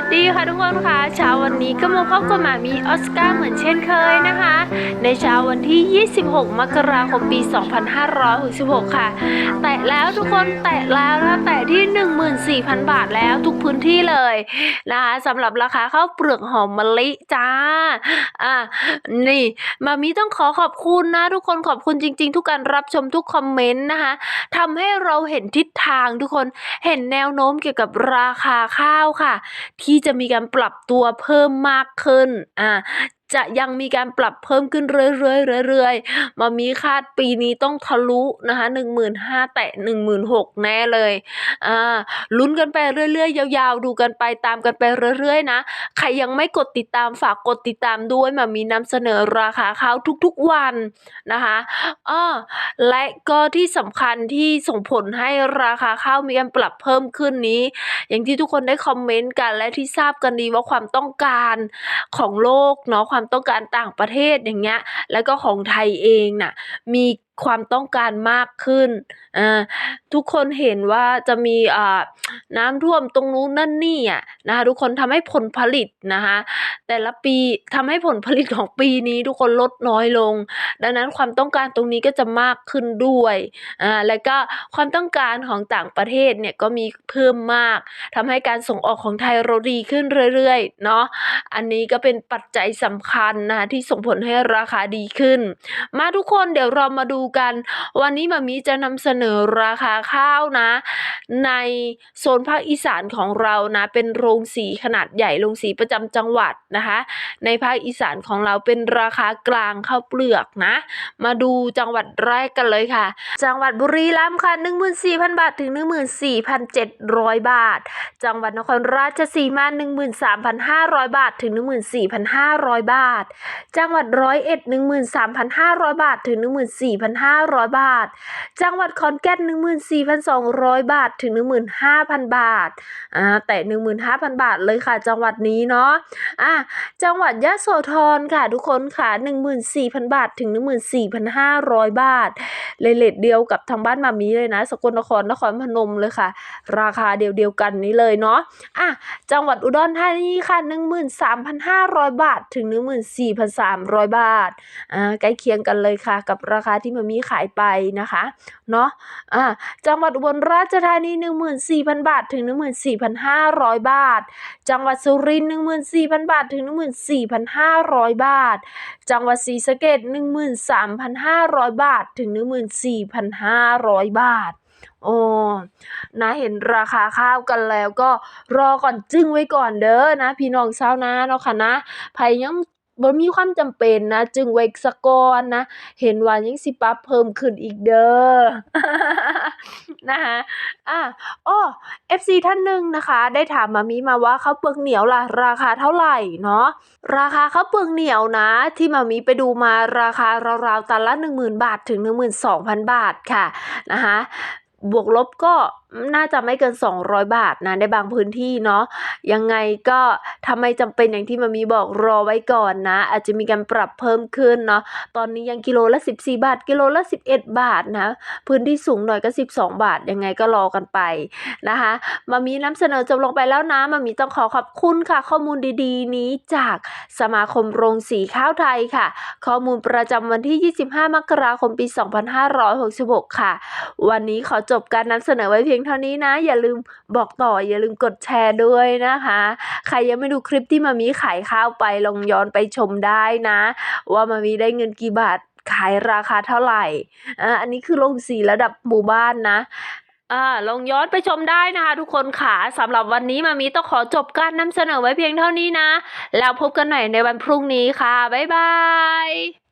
วัสดีค่ะทุกคนค่ะเช้าวันนี้ก็มาพบกับหมามีออสการ์เหมือนเช่นเคยนะคะ ในเช้าวันที่ 26 มกราคมปี 2566 ค่ะ แตะแล้วทุกคนแตะแล้วนะแตะที่ 14,000 บาทแล้วทุกพื้นที่เลยนะคะสำหรับราคาข้าวเปลือกหอมมะลิจ้าอะนี่มามีต้องขอขอบคุณนะ ทุกคนขอบคุณจริง ๆ ทุกการรับชมทุกคอมเมนต์นะคะทำให้เราเห็นทิศทางทุกคนเห็นแนวโน้มเกี่ยวกับราคาข้าวค่ะที่ที่จะมีการปรับตัวเพิ่มมากขึ้นอ่า จะยังมีการปรับเพิ่มขึ้นเรื่อยๆเรื่อยๆมามีคาดปีนี้ต้องทะลุนะคะหนึ่งหมื่นห้าแตะหนึ่งหมื่นหกแน่เลยอ่าลุ้นกันไปเรื่อยๆ ยาวๆ ดูกันไปตามกันไปเรื่อยๆนะ ใครยังไม่กดติดตามฝากกดติดตามด้วยมามีนำเสนอราคาข้าวทุกๆวันนะคะอ้อและก็ที่สำคัญที่ส่งผลให้ราคาข้าวมีการปรับเพิ่มขึ้นนี้ อย่างที่ทุกคนได้คอมเมนต์กันและที่ทราบกันดีว่าความต้องการของโลกเนาะความต้องการต่างประเทศอย่างเงี้ย แล้วก็ของไทยเองน่ะมี ความต้องการมากขึ้น อ่า ทุกคนเห็นว่าจะมีอ่าน้ำท่วมตรงนู้นนั่นนี่อะนะคะทุกคนทำให้ผลผลิตนะคะ แต่ละปีทำให้ผลผลิตของปีนี้ทุกคนลดน้อยลง ดังนั้นความต้องการตรงนี้ก็จะมากขึ้นด้วย อ่า แล้วก็ความต้องการของต่างประเทศเนี่ยก็มีเพิ่มมากทำให้การส่งออกของไทยเราดีขึ้นเรื่อยๆ เนาะ อันนี้ก็เป็นปัจจัยสำคัญนะคะที่ส่งผลให้ราคาดีขึ้น มาทุกคนเดี๋ยวเรามาดูกัน วันนี้มามีจะนำเสนอราคาข้าวนะ ในโซนภาคอีสานของเรานะ เป็นโรงสีขนาดใหญ่โรงสีประจำจังหวัดนะคะ ในภาคอีสานของเราเป็นราคากลางข้าวเปลือกนะ มาดูจังหวัดแรกกันเลยค่ะ จังหวัดบุรีรัมย์ค่ะ 14,000 บาทถึง 14,700 บาท จังหวัดนครราชสีมา 13,500 บาทถึง 14,500 บาท จังหวัดร้อยเอ็ด 13,500 บาทถึง 14,500 500 บาท จังหวัดขอนแก่น 14,200 บาทถึง 15,000 บาทอ่าแต่ 15,000 บาทเลยค่ะ จังหวัดนี้เนาะอะจังหวัดยะโสธรค่ะทุกคนค่ะ 14,000 บาทถึง 14,500 บาทเลยเลทเดียวกับทางบ้านมามีเลยนะ สกลนครนครพนมเลยค่ะ ราคาเดียวเดียวกันนี้เลยเนาะอะจังหวัดอุดรธานีค่ะ 13,500 บาทถึง 14,300 บาทอ่าใกล้เคียงกันเลยค่ะ กับราคาที่มามีขายไปนะคะเนาะอ่าจังหวัดอุบลราชธานี 14,000 บาท ถึง 14,500 บาท จังหวัดสุรินทร์14,000 บาท ถึง 14,500 บาท จังหวัดศรีสะเกษ13,500 บาท ถึง 14,500 บาทโอ้นะเห็นราคาข้าวกันแล้วก็รอก่อนจึ้งไว้ก่อนเด้อนะ พี่น้องชาวนาเนาะค่ะนะไผยัง บ่มีความจำเป็นนะ จึงไว้ซะก่อนนะ เห็นว่ายังสิปรับเพิ่มขึ้นอีกเด้อนะคะอะอ้อ FC ท่านหนึ่งนะคะ ได้ถามมามีมาว่าข้าวเปลือกเหนียวล่ะ ราคาเท่าไหร่เนาะราคาข้าวเปลือกเหนียวนะ ที่มามีไปดูมาราคาราวๆตันละ 10,000 บาทถึง 12,000 บาทค่ะนะคะ บวกลบก็น่าจะไม่เกิน 200 บาทนะในบางพื้นที่เนาะยังไงก็ถ้าไมจำเป็นอย่างที่มามีบอกรอไว้ก่อนนะ อาจจะมีการปรับเพิ่มขึ้นเนาะตอนนี้ยังกิโลละ 14 บาท กิโลละ 11 บาทนะ พื้นที่สูงหน่อยก็ 12 บาท ยังไงก็รอกันไปนะคะมามีนำเสนอจบลงไปแล้วนะมามีต้องขอขอบคุณค่ะ ข้อมูลดีๆ นี้จากสมาคมโรงสีข้าวไทยค่ะ ข้อมูลประจำวันที่ 25 มกราคมปี 2566 ค่ะ วันนี้ขอจบการนำเสนอไว้เพียงเท่านี้นะ อย่าลืมบอกต่ออย่าลืมกดแชร์ด้วยนะคะ ใครยังไม่ดูคลิปที่มามีขายข้าวไปลองย้อนไปชมได้นะ ว่ามามีได้เงินกี่บาทขายราคาเท่าไหร่อ่าอันนี้คือโรงสีระดับหมู่บ้านนะอ่าลองย้อนไปชมได้นะคะ ทุกคนค่ะสำหรับวันนี้มามีต้องขอจบการนำเสนอไว้เพียงเท่านี้นะ แล้วพบกันใหม่ในวันพรุ่งนี้ค่ะ บ๊ายบาย